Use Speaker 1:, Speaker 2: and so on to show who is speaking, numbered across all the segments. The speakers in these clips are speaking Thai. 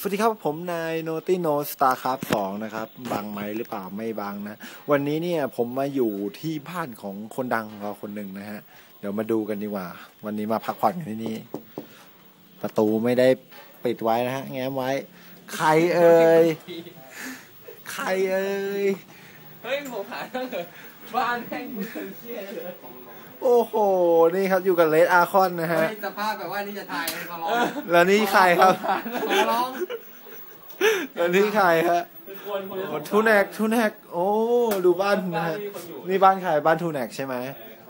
Speaker 1: สวัสดีครับผมนายโนติโนสตาร์ครับสองนะครับบังไหมหรือเปล่าไม่บังนะ วันนี้เนี่ยผมมาอยู่ที่บ้านของคนดังของเราคนหนึ่งนะฮะ เดี๋ยวมาดูกันดีกว่า วันนี้มาพักผ่อนกันที่นี่ ประตูไม่ได้ปิดไว้นะฮะ แง้มไว้ ใครเอ่ยใครเอ่ย
Speaker 2: เฮ้ยผมหาตั้งแต่บ้านแม่งม่เคยเชี่ยเลย
Speaker 1: โอ้โห นี่ครับอยู่กับเลดอาคอนนะฮะ
Speaker 3: เฮ้ยสภาพแบบว่านี่จะถ่ายเลยขอร้อง
Speaker 1: แล้วนี่ใครครับ
Speaker 3: ขอร้อง
Speaker 1: แล้วนี่ใครฮะ
Speaker 2: คือควรควร
Speaker 1: โอ้ทูแนกทูแนกโอ้ดูบ้านนะ
Speaker 2: บ้าน
Speaker 1: ฮะ
Speaker 2: ที่มีคนอยู่
Speaker 1: นี่บ้านใครบ้านทูแนกใช่ไหม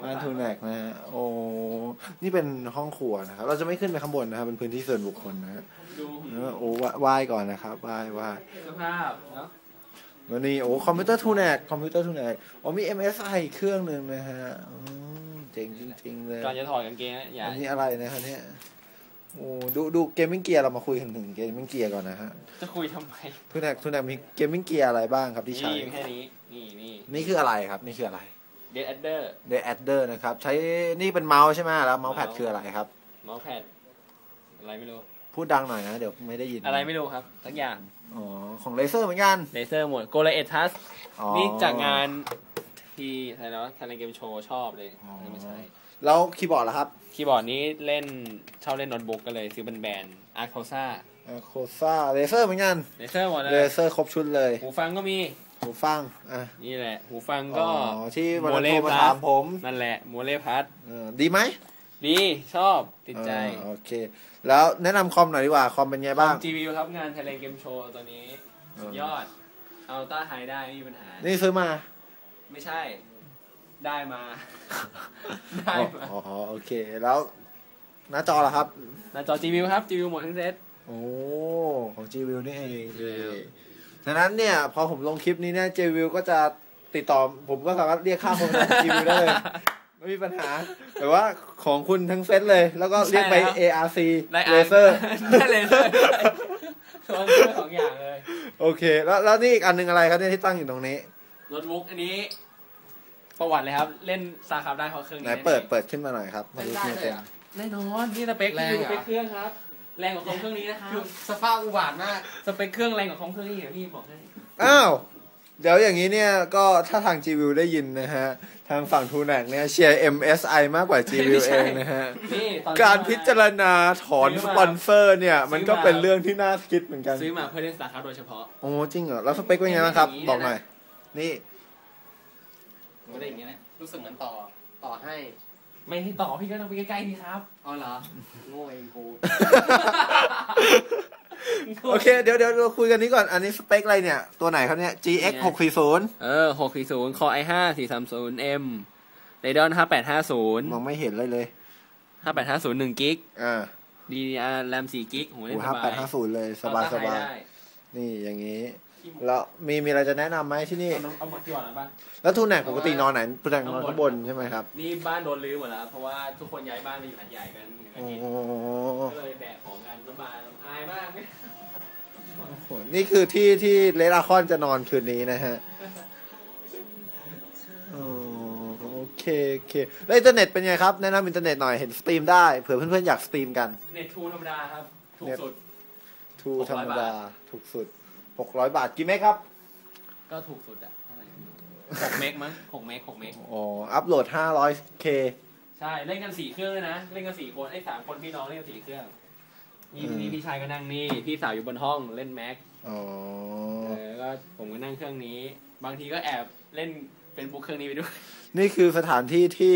Speaker 1: บ้านทูแนกนะฮะโอ้นี่เป็นห้องครัวนะครับ เราจะไม่ขึ้นไปข้างบนนะครับเป็นพื้นที่ส่วนบุคคลนะฮะ
Speaker 2: ดู
Speaker 1: แล้วโอ้ไหว้ไหว้ก่อนนะครับไหว้ไหว้
Speaker 2: สภาพเนาะ
Speaker 1: แล้วนี่โอ้คอมพิวเตอร์ทูแนกคอมพิวเตอร์ทูแนกโอ้มี MSI อีกเครื่องหนึ่งนะฮะอืม เจ๋งจริงๆเลย
Speaker 2: ก่อนจะถอดกางเกงนะอย่า
Speaker 1: อันนี้อะไรนะครับเนี่ยโอ้ดูดูเกมมิ่งเกียร์เรามาคุยกันถึงเกมมิ่งเกียร์ก่อนนะฮะ
Speaker 2: จะคุยทำไม
Speaker 1: ทูแนกทูแนกมีเกมมิ่งเกียร์อะไรบ้างครับที่ใช้
Speaker 2: นี่แค่นี้นี่นี่
Speaker 1: นี่คืออะไรครับ นี่คืออะไร
Speaker 2: เดดแอดเดอร์
Speaker 1: เดอะแอดเดอร์นะครับ ใช้นี่เป็นเมาส์ใช่ไหมแล้วเมาส์แพด
Speaker 2: เมาส์
Speaker 1: คืออะไรครับ
Speaker 2: เมาส์แพดอะไรไม่รู้
Speaker 1: พูดดังหน่อยนะ เดี๋ยวไม่ได้ยิน
Speaker 2: อะไรไม่รู้ครับสักอย่าง
Speaker 1: อ๋อ ของเลเซอร์เหมือนกัน
Speaker 2: เลเซอร์หมดโกลเอทัส
Speaker 1: อ๋อ
Speaker 2: นี่จากงาน ที่อะไรนะไทยแลนด์เกมโชว์ชอบเลย
Speaker 1: อ๋อ
Speaker 2: ไม่ใช่
Speaker 1: แล้วคีย์บอร์ดล่ะครับ
Speaker 2: คีย์บอร์ดนี้เล่นชอบเล่นโน้ตบุ๊กก็เลยซื้อเป็นแบรนด์อาร์โคซ่า
Speaker 1: โคซ่าเลเซอร์เหมือนกัน
Speaker 2: เลเซอร์หมดเล
Speaker 1: เลยเซอร์ครบชุดเลย
Speaker 2: หูฟังก็มี
Speaker 1: หูฟัง อะ
Speaker 2: นี่แหละ หูฟังก็
Speaker 1: อ๋อที่วันนั้น
Speaker 2: โมเล
Speaker 1: โทรมา
Speaker 2: พลัส
Speaker 1: ถามผม
Speaker 2: นั่นแหละโมเลพัท
Speaker 1: เออดีไหม
Speaker 2: ดีชอบติดใจ
Speaker 1: อ่าโอเค แล้วแนะนำคอมหน่อยดีกว่า คอมเป็นไงบ้าง
Speaker 2: จีวิวครับงานไทยแลนด์เกมโชว์ตัวนี้ สุดยอด เอาต้าไฮได้ไม่มีปัญหา
Speaker 1: นี่ซื้อมา
Speaker 2: ไม่ใช่ ได้มา ได้มา
Speaker 1: อ๋ออ๋อโอเค แล้ว หน้าจอล่ะครับ
Speaker 2: หน้าจอจีวิวครับจีวิวหมดทั้งเซต
Speaker 1: โอ้ของ G View นี่เอง
Speaker 2: G View
Speaker 1: ฉะนั้นเนี่ย พอผมลงคลิปนี้เนี่ย G View ก็จะติดต่อ ผมก็สามารถเรียกค่าโฆษณา G View ได้เลยไม่มีปัญหา แต่ว่าของคุณทั้งเซตเลย แล้วก็เรียกไป ARC
Speaker 2: ได้
Speaker 1: เลเซอร์
Speaker 2: ได้เลเซอร์ด้วยสอนเสื้อของอย่างเลย
Speaker 1: โอเค แล้วแล้วนี่อีกอันหนึงอะไรครับเนี่ยที่ตั้งอยู่ตรงนี้
Speaker 2: โน้ตบุ๊กอันนี้ ประวัติเลยครับ เล่นซาครับได้เพราะเครื่อง
Speaker 1: ไหน
Speaker 2: นี้
Speaker 1: เปิดเปิดขึ้นมาหน่อยครับมาดู
Speaker 3: ได้
Speaker 1: ที่
Speaker 3: เลย
Speaker 1: เต็ม
Speaker 3: อะ
Speaker 2: แน่นอนนี่สเปค
Speaker 3: แรง
Speaker 2: ที่
Speaker 3: เหรอ
Speaker 2: สเปคเครื่องครับ แรงกว่าคอมเครื่องนี้นะครับ
Speaker 3: คือสภาพอุบาทมาก
Speaker 2: สเปคเครื่องแรงกว่าคอมเครื่องนี้เดี๋ยวพี่บอกให้
Speaker 1: อ้าวเดี๋ยวอย่างนี้เนี่ยก็ถ้าทาง G View ได้ยินนะฮะ ทางฝั่งทูแนกเนี่ยเชียร์ MSI มากกว่า G View เองนะฮะ
Speaker 2: นี่ตอน
Speaker 1: การพิจารณาถอน
Speaker 2: ซื้
Speaker 1: ส
Speaker 2: อมา
Speaker 1: ปอนเซอร์เนี่ย มันก็
Speaker 2: ซื้อมา
Speaker 1: เป็นเรื่องที่น่าคิดเหมือนกัน
Speaker 2: ซื้อมาเพื่อเล่นซาครับโดยเฉพาะ
Speaker 1: โอ้จริงเหรอ แล้วสเปคเป็นไงบ้างครับ
Speaker 2: อย่างนี้
Speaker 1: บอกหน่อย นี่
Speaker 2: ก็ได้อย่างเงี้ยแหละ
Speaker 3: รู้สึกเหมือนต่อต่อให้
Speaker 2: ไม่ให้ต่อพี่ก็ต้องไปใกล้ๆดีครับ
Speaker 3: เอาเหรอ โง่เองกู
Speaker 1: โอเค เดี๋ยวเดี๋ยวเราคุยกันนี้ก่อน อันนี้สเปคอะไรเนี่ย ตัวไหนครับเนี่ย GX 640
Speaker 2: เออหกสี่ศูนย์คอไอห้าสี่สามศูนย์เอ็มเรดอนห้าแปดห้าศูนย์
Speaker 1: มองไม่เห็นเลยเลย
Speaker 2: ห้าแปดห้าศูนย์หนึ่งกิก
Speaker 1: อ่า
Speaker 2: ดีอาร์แรมสี่กิกโหเล่
Speaker 1: โอ้
Speaker 2: นส
Speaker 1: ห้า
Speaker 2: บา
Speaker 1: แป
Speaker 2: ย
Speaker 1: ดห้าศูนย์เลยสบายสบาย
Speaker 2: ได้
Speaker 1: นี่อย่างนี้ แล้วมีมีอะไรจะแนะนำไหมที่นี่
Speaker 2: เอาน้องเอาหมดที่ก่อนนะป่ะ
Speaker 1: แล้วทูแนกปกตินอนไหนทูแนกนอนข้างบนใช่ไหมครับ
Speaker 2: นี่บ้านโดนรื้อหมดแล้ว เพราะว่าทุกคนย้ายบ้านไปอยู่หัดใหญ่กันหนึ่งอา
Speaker 1: โอ้
Speaker 2: ทิตย์
Speaker 1: โห
Speaker 2: ก็เลยแบกของกันสบายอายมาก
Speaker 1: นี่คือที่ที่เลดอาคอนจะนอนคืนนี้นะฮะอ๋อโอเคโอเคแล้วอินเทอร์เน็ตเป็นไงครับ แนะนำอินเทอร์เน็ตหน่อยเห็นสตรีมได้เผื่อเพื่อนๆอยากสตรีมกัน
Speaker 2: เน็ตทูธรรมดาครับ ถูกสุด
Speaker 1: ทู
Speaker 2: 600
Speaker 1: ธรรมดาถูกสุด 600บาทกี่เมกครับ
Speaker 2: ก็ถูกสุดอะเท่าไหร่หกเมกมั้งหกเมกหกเมก
Speaker 1: อ๋ออัพโหลด 500k
Speaker 2: ใช่เล่นกันสี่เครื่องเลยนะเล่นกันสี่คนไอ้สามคนพี่น้องเล่นกันสี่เครื่องนี่
Speaker 1: อืม
Speaker 2: นี่พี่ชายก็นั่งนี่พี่สาวอยู่บนห้องเล่นแม็ก
Speaker 1: อ๋อ
Speaker 2: เออก็ผมก็นั่งเครื่องนี้ บางทีก็แอบเล่นเป็นบุ๊กเครื่องนี้ไปด้วย
Speaker 1: นี่คือสถานที่ที่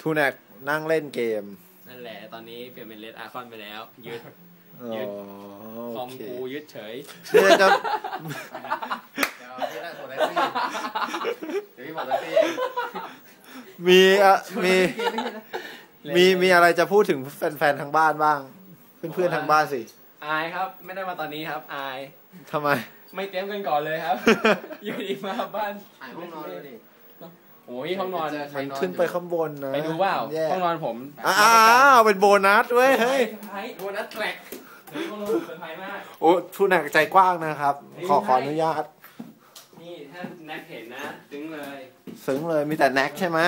Speaker 1: ทูแนกนั่งเล่นเกม
Speaker 2: นั่นแหละ ตอนนี้เปลี่ยนเป็นเลดอาคอนไปแล้ว ยึด
Speaker 1: อ๋อ
Speaker 2: ยึดคอ
Speaker 1: โอ
Speaker 2: ม
Speaker 1: เค
Speaker 2: กูยึดเฉย
Speaker 1: นี่จะ
Speaker 3: เดี๋ยวพี่นั่งโซนแท็กซี่เดี๋ยวพี่บอกแท็กซี่
Speaker 1: มีอะมี
Speaker 2: เล่น
Speaker 1: มีมีอะไรจะพูดถึงแฟนๆทางบ้านบ้าง เพื่อนๆทางบ้านสิ
Speaker 2: อายครับ ไม่ได้มาตอนนี้ครับ อาย
Speaker 1: ทำไม
Speaker 2: ไม่เตรียมกันก่อนเลยครับ อยู่ดีมาบ้าน
Speaker 3: ถ่ายห้องนอนเลยดิ
Speaker 2: โอ้ยห้องนอน
Speaker 3: เจอใคร
Speaker 1: มัน
Speaker 3: นอน
Speaker 1: ขึ้นไปข้างบนนะ
Speaker 2: ไปดูเปล่า
Speaker 1: แย่
Speaker 2: ห้องนอนผม
Speaker 1: อ้าวเป็นโบนัสเว้ยเฮ้ย
Speaker 2: เซอร์ไพรส์
Speaker 3: โดนัทแทร็ก
Speaker 2: เฮ้ยห้องนอนผมเซอร์ไพรส์มาก
Speaker 1: โอ้ทุนหนักใจกว้างนะครับ ขอขออนุญาต
Speaker 2: นี่ถ้าแน็กเห็นนะซึ้งเลย
Speaker 1: ซึ้งเลยมีแต่แน็กใช่ไหม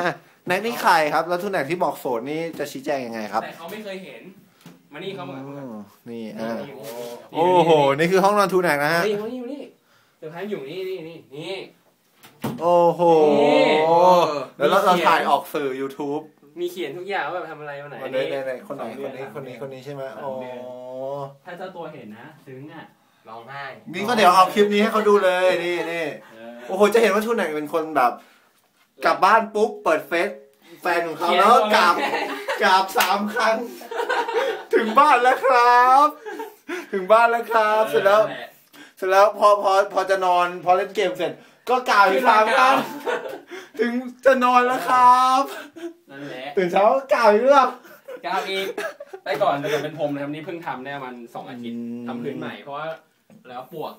Speaker 1: แน็กนี่ใครครับ แล้วทุนหนักที่บอกโสดนี่จะชี้แจงยังไงครับ
Speaker 2: แต่เขาไม่เคยเห็น มานี่เข้ามา
Speaker 1: อ๋อนี่
Speaker 2: นี่
Speaker 1: อ่า
Speaker 2: นี่
Speaker 1: โอ้โห นี่คือห้องนอนทูแนกนะฮะ
Speaker 2: นี่มานี่มานี่เซอร์ไพรส์อยู่นี่นี่นี่นี่
Speaker 1: โอ้โห
Speaker 2: นี่
Speaker 1: แล้วเราเรา
Speaker 2: มีเขียน
Speaker 1: ถ่ายออกสื่อ YouTube
Speaker 2: มีเขียนทุกอย่างว่าแบบทำอะไรวันไหน
Speaker 1: วันนี้ไหนไหนคนไหน
Speaker 2: สอง
Speaker 1: ค
Speaker 2: เดื
Speaker 1: นนี้
Speaker 2: สาม
Speaker 1: คนนี้
Speaker 2: เดือ
Speaker 1: คนนี้ใช่ไหม
Speaker 2: สาม
Speaker 1: อ๋อ
Speaker 2: เดือน
Speaker 4: ถ้าเจ้าตัวเห็นนะซึ้งอะ
Speaker 3: ร้องไห้
Speaker 1: นี่ก็เดี๋ยวเอาคลิปนี้ให้เขาดูเลยนี่นี่
Speaker 4: เออ
Speaker 1: โอ้โหจะเห็นว่าทูแนกเป็นคนแบบ กลับบ้านปุ๊บเปิดเฟซแฟนของเขา
Speaker 2: เขียน
Speaker 1: แล้วก็
Speaker 2: ลง
Speaker 1: กราบกราบสามครั้ง ถึงบ้านแล้วครับ ถึงบ้านแล้วครับ เสร็จแล้ว
Speaker 4: นั่นหะ
Speaker 1: เสร็จแล้วพอพอพอจะนอน พอเล่นเกมเสร็จ ก็กล่าวอีกสามครั้งถึงจะนอนแล้วครับ
Speaker 4: นั่นแหละ
Speaker 1: ตื่นเช้าก็กล่าวอีกเรื่อง
Speaker 2: ก้าวอีกได้ก่อนแต่ก่อนเป็นพรมนะครับนี่เพิ่งทำได้ประมันสองอาทิตย์
Speaker 1: อืม
Speaker 2: ทำพื้นใหม่เพราะว่าแล้วปวก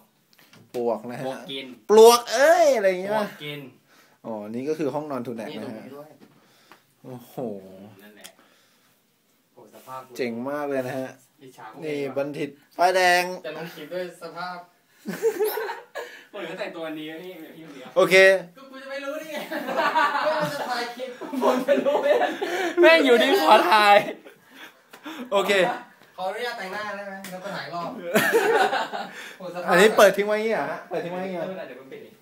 Speaker 1: ปลวกนะ
Speaker 2: ปว
Speaker 1: ฮะ
Speaker 2: กกิน
Speaker 1: ปลวกเอ้ยอะไรอย่าง
Speaker 2: ป
Speaker 1: เงี้
Speaker 2: วยกกิน
Speaker 1: อ๋อนี่ก็คือห้องนอนทูแนก
Speaker 3: นี่ตร
Speaker 1: นะ
Speaker 3: ง
Speaker 1: ฮะ
Speaker 3: นี้ด้วย
Speaker 1: โอ้โห
Speaker 2: นั่นแหละ
Speaker 3: โอ้สภาพ
Speaker 1: เจ๋งมากเลยนะฮะ
Speaker 2: อิจฉาพวก
Speaker 1: นี่
Speaker 2: เอง
Speaker 1: บั
Speaker 2: ว่ะ
Speaker 1: นทิตไฟแดง
Speaker 3: จะลงคลิปด้วยสภาพ
Speaker 2: คนอื่นก็แต่งตัวดีนะพี่พี่คนเดียว
Speaker 1: โอเค
Speaker 3: ก็กูจะไม่รู้นี่ไงก็มันจะถ่ายคลิป
Speaker 2: ผมไม่รู้เลยแม่งอยู่ที่ขอถ่าย
Speaker 1: โอเค
Speaker 3: ขออนุญาตแต่งหน้าได้ไหมแล้วก็ถ่ายรอบโสภาพ
Speaker 1: อันนี้เปิดทิ้งไว้อย่างเงี้ยฮะเปิดทิ้งไว้อย่าง
Speaker 2: ไม่
Speaker 1: เงี้ย
Speaker 2: เป็นไรเดี๋ยวมันปิดเอง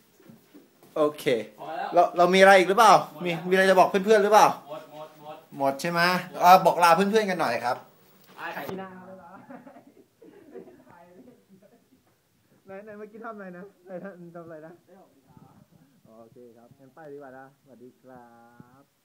Speaker 1: โอเค
Speaker 4: พอแล้ว
Speaker 1: เราเรามีอะไรอีกหรือเปล่า มีมีอะไรจะบอกเพื่อนๆหรือเปล่า
Speaker 4: หมดหมดหมด
Speaker 1: หมดใช่ไหมอ่าบอกลาเพื่อนๆกันหน่อยครับ
Speaker 2: อายขายที่หน้า
Speaker 1: ไหนไหนเมื่อกี้ทำอะไรนะไหนทำอะไรนะ โอเคครับงั้นไปดีกว่านะสวัสดีครับ